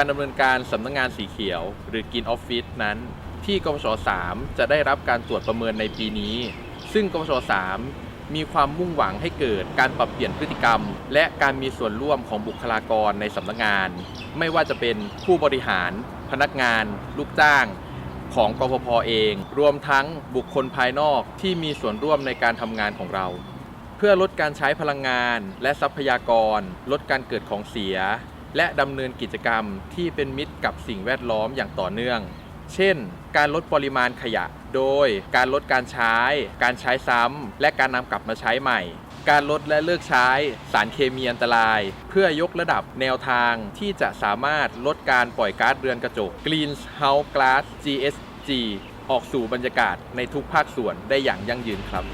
การดำเนินการสำนักงานสีเขียว หรือ Green Office นั้น ที่กปช3จะได้รับการตรวจประเมินในปีนี้ ซึ่งกปช3มีความมุ่งหวังให้เกิดการปรับเปลี่ยนพฤติกรรม และการมีส่วนร่วมของบุคลากรในสำนักงาน ไม่ว่าจะเป็นผู้บริหาร พนักงาน ลูกจ้างของกฟผเอง รวมทั้งบุคคลภายนอกที่มีส่วนร่วมในการทำงานของเรา เพื่อลดการใช้พลังงานและทรัพยากร ลดการเกิดของเสีย และดำเนินกิจกรรมที่เป็นมิตรกับสิ่งแวดล้อมอย่างต่อเนื่อง เช่น การลดปริมาณขยะ โดยการลดการใช้ การใช้ซ้ำ และการนำกลับมาใช้ใหม่ การลดและเลิกใช้สารเคมีอันตราย เพื่อยกระดับแนวทางที่จะสามารถลดการปล่อยก๊าซเรือนกระจก Greenhouse Gas GSG ออกสู่บรรยากาศในทุกภาคส่วนได้อย่างยั่งยืนครับ